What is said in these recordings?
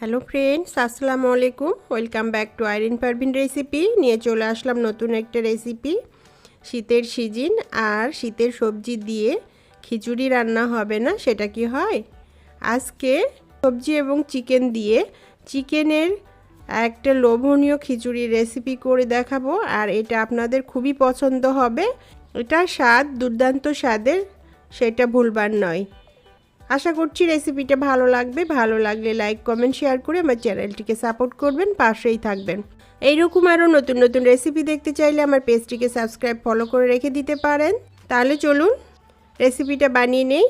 Hello friends আসসালামু আলাইকুম welcome back to Irin Parvin recipe নিয়ে চলে আসলাম নতুন একটা রেসিপি শীতের সিজন আর শীতের সবজি দিয়ে খিচুড়ি রান্না হবে না সেটা কি হয় আজকে সবজি এবং চিকেন দিয়ে চিকেনের একটা লোভনীয় খিচুড়ি রেসিপি করে দেখাবো আর এটা আপনাদের খুবই পছন্দ হবে এটা স্বাদ, দুর্দান্ত স্বাদের, সেটা ভুলবার নয়। আশা করছি রেসিপিটা ভালো লাগবে। ভালো লাগলে লাইক কমেন্ট শেয়ার করে আমার চ্যানেলটিকে সাপোর্ট করবেন, পাশেই থাকবেন। এইরকম আরও নতুন নতুন রেসিপি দেখতে চাইলে আমার পেজটিকে সাবস্ক্রাইব ফলো করে রেখে দিতে পারেন। তাহলে চলুন রেসিপিটা বানিয়ে নেই।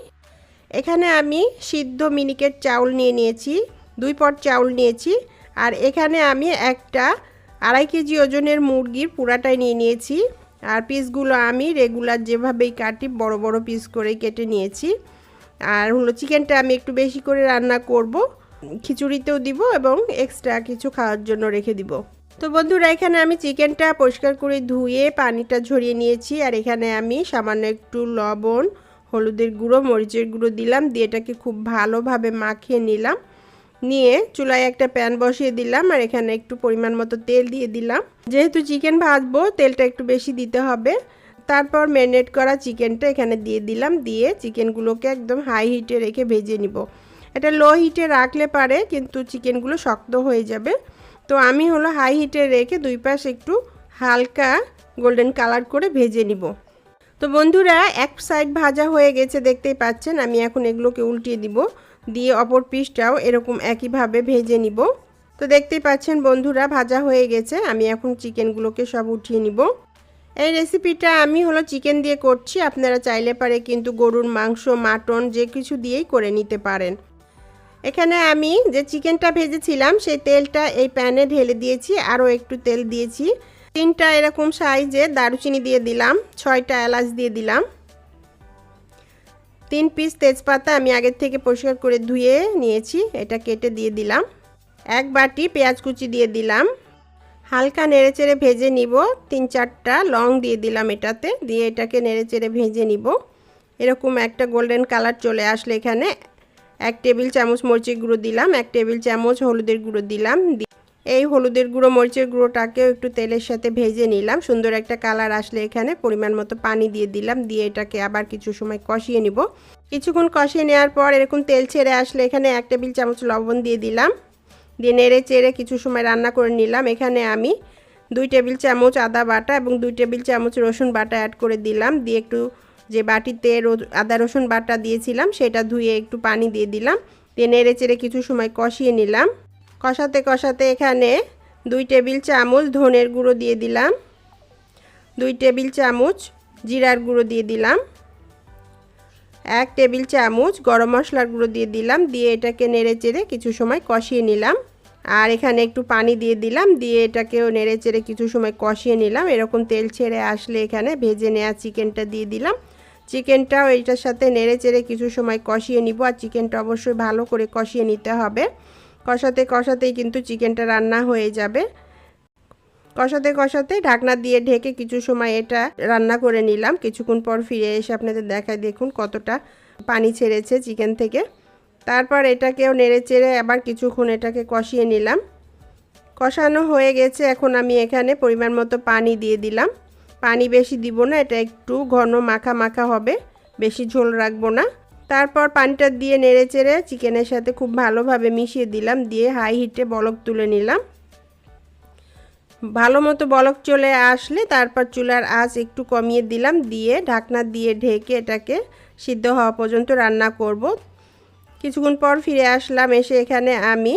এখানে আমি সিদ্ধ মিনিকেট চাউল নিয়ে নিয়েছি, দুই পট চাউল নিয়েছি, আর এখানে আমি একটা আড়াই কেজি ওজনের মুরগির পুরাটাই নিয়ে নিয়েছি। আর পিসগুলো আমি রেগুলার যেভাবেই কাটি, বড় বড় পিস করে কেটে নিয়েছি। আর হলো চিকেনটা আমি একটু বেশি করে রান্না করব। খিচুড়িতেও দিব এবং এক্সট্রা কিছু খাওয়ার জন্য রেখে দিব। তো বন্ধুরা, এখানে আমি চিকেনটা পরিষ্কার করে ধুয়ে পানিটা ঝরিয়ে নিয়েছি। আর এখানে আমি সামান্য একটু লবণ, হলুদের গুঁড়ো, মরিচের গুঁড়ো দিলাম। দিয়ে এটাকে খুব ভালোভাবে মাখিয়ে নিলাম। নিয়ে চুলায় একটা প্যান বসিয়ে দিলাম। আর এখানে একটু পরিমাণ মতো তেল দিয়ে দিলাম। যেহেতু চিকেন ভাজবো, তেলটা একটু বেশি দিতে হবে। তারপর ম্যারিনেট করা চিকেনটা এখানে দিয়ে দিলাম, দিয়ে চিকেনগুলোকে একদম হাই হিটে রেখে ভেজে নিব। এটা লো হিটে রাখলে পারে, কিন্তু চিকেনগুলো শক্ত হয়ে যাবে। তো আমি হলো হাই হিটে রেখে দুই পাশ একটু হালকা গোল্ডেন কালার করে ভেজে নিব। তো বন্ধুরা, এক সাইড ভাজা হয়ে গেছে, দেখতেই পাচ্ছেন। আমি এখন এগুলোকে উল্টিয়ে দিব, দিয়ে অপর পিসটাও এরকম একইভাবে ভেজে নিব। তো দেখতেই পাচ্ছেন বন্ধুরা, ভাজা হয়ে গেছে। আমি এখন চিকেনগুলোকে সব উঠিয়ে নিব। এই রেসিপিটা আমি হলো চিকেন দিয়ে করছি। আপনারা চাইলে পারে কিন্তু গরুর মাংস, মাটন যে কিছু দিয়েই করে নিতে পারেন। এখানে আমি যে চিকেনটা ভেজেছিলাম, সেই তেলটা এই প্যানে ঢেলে দিয়েছি, আরও একটু তেল দিয়েছি। তিনটা এরকম সাইজে দারুচিনি দিয়ে দিলাম, ছয়টা এলাচ দিয়ে দিলাম। তিন পিস তেজপাতা আমি আগের থেকে পরিষ্কার করে ধুয়ে নিয়েছি, এটা কেটে দিয়ে দিলাম। এক বাটি পেঁয়াজ কুচি দিয়ে দিলাম। হালকা নেড়েচেড়ে ভেজে নিব। তিন চারটা লং দিয়ে দিলাম এটাতে। দিয়ে এটাকে নেড়েচেড়ে ভেজে নিব। এরকম একটা গোল্ডেন কালার চলে আসলে এখানে। এক টেবিল চামচ মরিচের গুঁড়ো দিলাম, এক টেবিল চামচ হলুদের গুঁড়ো দিলাম। এই হলুদের গুঁড়ো, মরিচের গুঁড়োটাকেও একটু তেলের সাথে ভেজে নিলাম। সুন্দর একটা কালার আসলে এখানে। পরিমাণ মতো পানি দিয়ে দিলাম। দিয়ে এটাকে আবার কিছু সময় কষিয়ে নিব। কিছুক্ষণ কষিয়ে নেওয়ার পর এরকম তেল ছেড়ে আসলে এখানে এক টেবিল চামচ লবণ দিয়ে দিলাম। দিয়ে নেড়ে চেড়ে কিছু সময় রান্না করে নিলাম। এখানে আমি দুই টেবিল চামচ আদা বাটা এবং দুই টেবিল চামচ রসুন বাটা অ্যাড করে দিলাম। দিয়ে একটু যে বাটিতে আদা রসুন বাটা দিয়েছিলাম, সেটা ধুয়ে একটু পানি দিয়ে দিলাম। দিয়ে নেড়ে চেড়ে কিছু সময় কষিয়ে নিলাম। কষাতে কষাতে এখানে দুই টেবিল চামচ ধনের গুঁড়ো দিয়ে দিলাম। দুই টেবিল চামচ জিরার গুঁড়ো দিয়ে দিলাম। এক টেবিল চামচ গরম মশলার গুঁড়ো দিয়ে দিলাম। দিয়ে এটাকে নেড়ে চেড়ে কিছু সময় কষিয়ে নিলাম। আর এখানে একটু পানি দিয়ে দিলাম, দিয়ে এটাকেও নেড়ে চেড়ে কিছু সময় কষিয়ে নিলাম। এরকম তেল ছেড়ে আসলে এখানে ভেজে নেওয়া চিকেনটা দিয়ে দিলাম। চিকেনটাও এটার সাথে নেড়ে চেড়ে কিছু সময় কষিয়ে নিব, আর চিকেনটা অবশ্যই ভালো করে কষিয়ে নিতে হবে। কষাতে কষাতেই কিন্তু চিকেনটা রান্না হয়ে যাবে। কষাতে কষাতে ঢাকনা দিয়ে ঢেকে কিছু সময় এটা রান্না করে নিলাম। কিছুক্ষণ পর ফিরে এসে আপনাদের দেখায় দেখুন কতটা পানি ছেড়েছে চিকেন থেকে। তারপর এটাকেও নেড়ে চেড়ে আবার কিছুক্ষণ এটাকে কষিয়ে নিলাম। কষানো হয়ে গেছে, এখন আমি এখানে পরিমাণ মতো পানি দিয়ে দিলাম। পানি বেশি দিব না, এটা একটু ঘন মাখা মাখা হবে, বেশি ঝোল রাখব না। তারপর পানিটা দিয়ে নেড়ে চেড়ে চিকেনের সাথে খুব ভালোভাবে মিশিয়ে দিলাম, দিয়ে হাই হিটে বলক তুলে নিলাম। ভালো মতো বলক চলে আসলে তারপর চুলার আঁচ একটু কমিয়ে দিলাম, দিয়ে ঢাকনা দিয়ে ঢেকে এটাকে সিদ্ধ হওয়া পর্যন্ত রান্না করব। কিছুক্ষণ পর ফিরে আসলাম, এসে এখানে আমি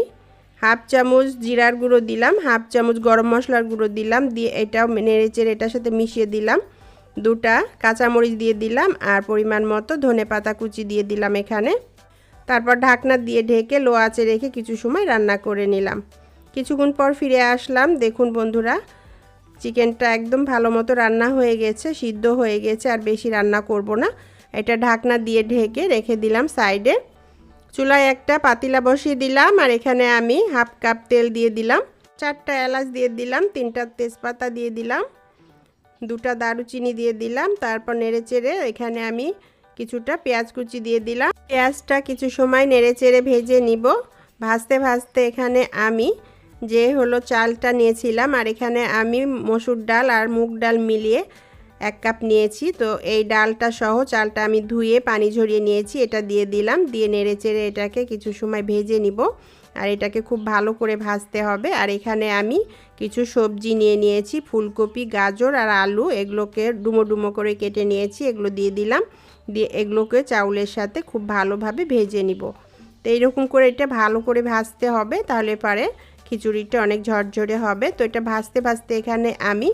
হাফ চামচ জিরার গুঁড়ো দিলাম, হাফ চামচ গরম মশলার গুঁড়ো দিলাম, দিয়ে এটাও নেড়েচেড়ে এটার সাথে মিশিয়ে দিলাম। দুটা কাঁচামরিচ দিয়ে দিলাম আর পরিমাণ মতো ধনে পাতা কুচি দিয়ে দিলাম এখানে। তারপর ঢাকনা দিয়ে ঢেকে লো আঁচে রেখে কিছু সময় রান্না করে নিলাম। কিছুক্ষণ পর ফিরে আসলাম, দেখুন বন্ধুরা, চিকেনটা একদম ভালো মতো রান্না হয়ে গেছে, সিদ্ধ হয়ে গেছে, আর বেশি রান্না করব না। এটা ঢাকনা দিয়ে ঢেকে রেখে দিলাম সাইডে। চুলায় একটা পাতিলা বসিয়ে দিলাম আর এখানে আমি হাফ কাপ তেল দিয়ে দিলাম। চারটা এলাচ দিয়ে দিলাম, তিনটা তেজপাতা দিয়ে দিলাম, দুটা দারুচিনি দিয়ে দিলাম, তারপর নেড়ে চেড়ে এখানে আমি কিছুটা পেঁয়াজ কুচি দিয়ে দিলাম। পেঁয়াজটা কিছু সময় নেড়ে চেড়ে ভেজে নিব। ভাজতে ভাজতে এখানে আমি যে হলো চালটা নিয়েছিলাম আর এখানে আমি মসুর ডাল আর মুগ ডাল মিলিয়ে এক কাপ নিয়েছি। তো এই ডালটা সহ চালটা আমি ধুয়ে পানি ঝরিয়ে নিয়েছি। এটা দিয়ে দিলাম। দিয়ে নেড়ে চেড়ে এটাকে কিছু সময় ভেজে নিব। আর এটাকে খুব ভালো করে ভাজতে হবে। আর এখানে আমি কিছু সবজি নিয়ে নিয়েছি। ফুলকপি, গাজর আর আলু। এগুলোকে ডুমো ডুমো করে কেটে নিয়েছি। এগুলো দিয়ে দিলাম। দিয়ে এগুলোকে চাউলের সাথে খুব ভালোভাবে ভেজে নিব। তো এইরকম করে এটা ভালো করে ভাজতে হবে। তাহলে পারে খিচুড়িটা অনেক ঝরঝরে হবে। তো এটা ভাজতে ভাজতে এখানে আমি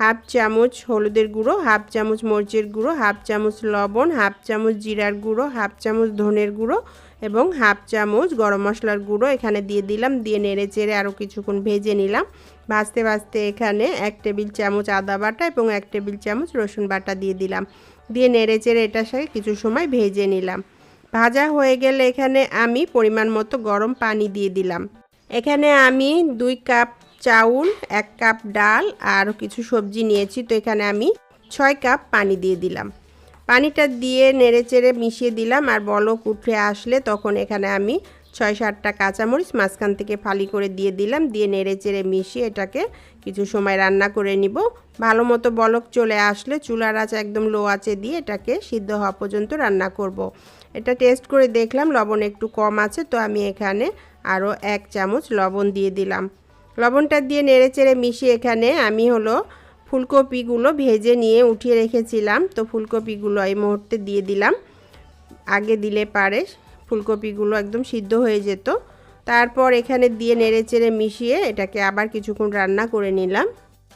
হাফ চামচ হলুদের গুঁড়ো, হাফ চামচ মরিচের গুঁড়ো, হাফ চামচ লবণ, হাফ চামচ জিরার গুঁড়ো, হাফ চামচ ধনের গুঁড়ো এবং হাফ চামচ গরম মশলার গুঁড়ো এখানে দিয়ে দিলাম। দিয়ে নেড়ে চেড়ে আরও কিছুক্ষণ ভেজে নিলাম। ভাজতে ভাজতে এখানে এক টেবিল চামচ আদা বাটা এবং এক টেবিল চামচ রসুন বাটা দিয়ে দিলাম। দিয়ে নেড়ে চেড়ে এটার সাথে কিছু সময় ভেজে নিলাম। ভাজা হয়ে গেলে এখানে আমি পরিমাণ মতো গরম পানি দিয়ে দিলাম। এখানে আমি দুই কাপ চাউল, এক কাপ ডাল আর কিছু সবজি নিয়েছি। তো এখানে আমি ছয় কাপ পানি দিয়ে দিলাম। পানিটা দিয়ে নেড়ে চেড়ে মিশিয়ে দিলাম আর বলক উঠে আসলে তখন এখানে আমি ছয় সাতটা কাঁচামরিচ মাঝখান থেকে ফালি করে দিয়ে দিলাম। দিয়ে নেড়ে চেড়ে মিশিয়ে এটাকে কিছু সময় রান্না করে নিব। ভালো মতো বলক চলে আসলে চুলার আঁচ একদম লো আঁচে দিয়ে এটাকে সিদ্ধ হওয়া পর্যন্ত রান্না করব। এটা টেস্ট করে দেখলাম লবণ একটু কম আছে। তো আমি এখানে আরও এক চামচ লবণ দিয়ে দিলাম। লবণটা দিয়ে নেড়ে চেড়ে মিশিয়ে এখানে আমি হলো ফুলকপিগুলো ভেজে নিয়ে উঠিয়ে রেখেছিলাম। তো ফুলকপিগুলো এই মুহূর্তে দিয়ে দিলাম। আগে দিলে পারে ফুলকপিগুলো একদম সিদ্ধ হয়ে যেত। তারপর এখানে দিয়ে নেড়ে চেড়ে মিশিয়ে এটাকে আবার কিছুক্ষণ রান্না করে নিলাম।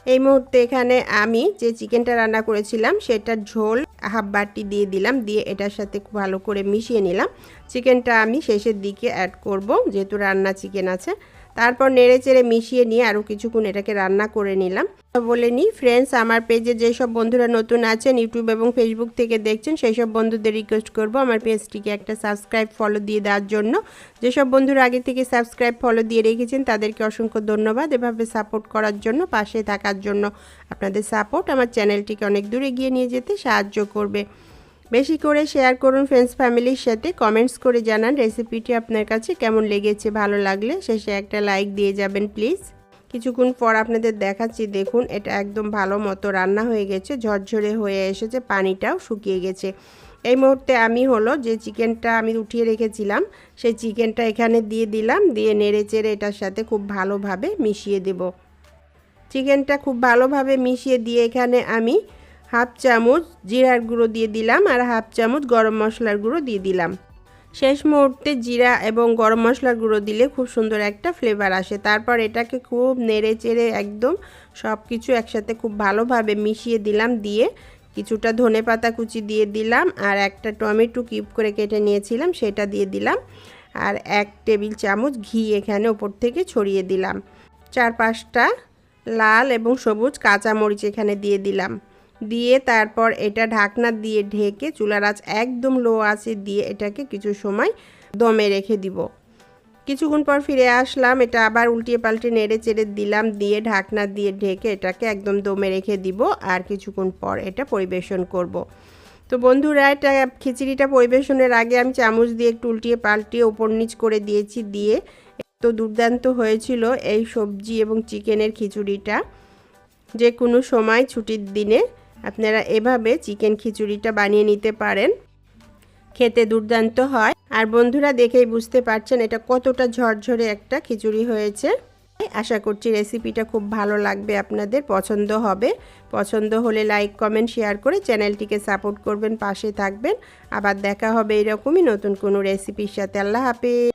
এই মুহূর্তে এখানে আমি যে চিকেনটা রান্না করেছিলাম সেটার ঝোল হাফ বাটি দিয়ে দিলাম। দিয়ে এটার সাথে খুব ভালো করে মিশিয়ে নিলাম। চিকেনটা আমি শেষের দিকে অ্যাড করব। যেহেতু রান্না চিকেন আছে। তারপর নেড়ে চেড়ে মিশিয়ে নিয়ে আরও কিছুক্ষণ এটাকে রান্না করে নিলাম। বলে নিই ফ্রেন্ডস আমার পেজে যেসব বন্ধুরা নতুন আছেন ইউটিউব এবং ফেসবুক থেকে দেখছেন সেই সব বন্ধুদের রিকোয়েস্ট করব আমার পেজটিকে একটা সাবস্ক্রাইব ফলো দিয়ে দেওয়ার জন্য। যেসব বন্ধুরা আগে থেকে সাবস্ক্রাইব ফলো দিয়ে রেখেছেন, তাদেরকে অসংখ্য ধন্যবাদ এভাবে সাপোর্ট করার জন্য, পাশে থাকার জন্য। আপনাদের সাপোর্ট আমার চ্যানেলটিকে অনেক দূরে গিয়ে নিয়ে যেতে সাহায্য করবে। বেশি করে শেয়ার করুন ফ্রেন্ডস ফ্যামিলির সাথে। কমেন্টস করে জানান রেসিপিটি আপনার কাছে কেমন লেগেছে, ভালো লাগলে। শেষে একটা লাইক দিয়ে যাবেন প্লিজ কিছুক্ষণ পর আপনাদের দেখাচ্ছি, দেখুন, এটা একদম ভালো মতো রান্না হয়ে গেছে। ঝরঝরে হয়ে এসেছে, পানিটাও শুকিয়ে গেছে। এই মুহূর্তে আমি হলো যে চিকেনটা আমি উঠিয়ে রেখেছিলাম, সেই চিকেনটা এখানে দিয়ে দিলাম, দিয়ে নেড়ে চেড়ে এটার সাথে খুব ভালোভাবে মিশিয়ে দেব। চিকেনটা খুব ভালোভাবে মিশিয়ে দিয়ে এখানে আমি হাফ চামচ জিরার গুঁড়ো দিয়ে দিলাম আর হাফ চামচ গরম মশলার গুঁড়ো দিয়ে দিলাম। শেষ মুহূর্তে জিরা এবং গরম মশলার গুঁড়ো দিলে খুব সুন্দর একটা ফ্লেভার আসে। তারপর এটাকে খুব নেড়ে চেড়ে একদম সব কিছু একসাথে খুব ভালোভাবে মিশিয়ে দিলাম দিয়ে কিছুটা ধনে পাতা কুচি দিয়ে দিলাম আর একটা টমেটো কিউব করে কেটে নিয়েছিলাম সেটা দিয়ে দিলাম আর এক টেবিল চামচ ঘি এখানে ওপর থেকে ছড়িয়ে দিলাম। চার পাঁচটা লাল এবং সবুজ কাঁচা মরিচ এখানে দিয়ে দিলাম। দিয়ে তারপর এটা ঢাকনা দিয়ে ঢেকে চুলার আঁচ একদম লো আঁচে দিয়ে এটাকে কিছু সময় দমে রেখে দিব কিছুক্ষণ পর ফিরে আসলাম, এটা আবার উল্টিয়ে পাল্টে নেড়ে চেড়ে দিলাম, দিয়ে ঢাকনা দিয়ে ঢেকে এটাকে একদম দমে রেখে দিব আর কিছুক্ষণ পর এটা পরিবেশন করব। তো বন্ধুরা, এটা খিচুড়িটা পরিবেশনের আগে আমি চামচ দিয়ে একটু উল্টিয়ে পাল্টিয়ে ওপর নিচ করে দিয়েছি, দিয়ে তো দুর্দান্ত হয়েছিল এই সবজি এবং চিকেনের খিচুড়িটা যে কোনো সময় ছুটির দিনে আপনারা এভাবে চিকেন খিচুড়িটা বানিয়ে নিতে পারেন। খেতে দুর্দান্ত হয়। আর বন্ধুরা দেখেই বুঝতে পারছেন এটা কতটা ঝরঝরে একটা খিচুড়ি হয়েছে। আশা করছি রেসিপিটা খুব ভালো লাগবে, আপনাদের পছন্দ হবে। পছন্দ হলে লাইক, কমেন্ট, শেয়ার করে চ্যানেলটিকে সাপোর্ট করবেন, পাশে থাকবেন। আবার দেখা হবে এরকমই নতুন কোনো রেসিপির সাথে। আল্লাহ হাফেজ।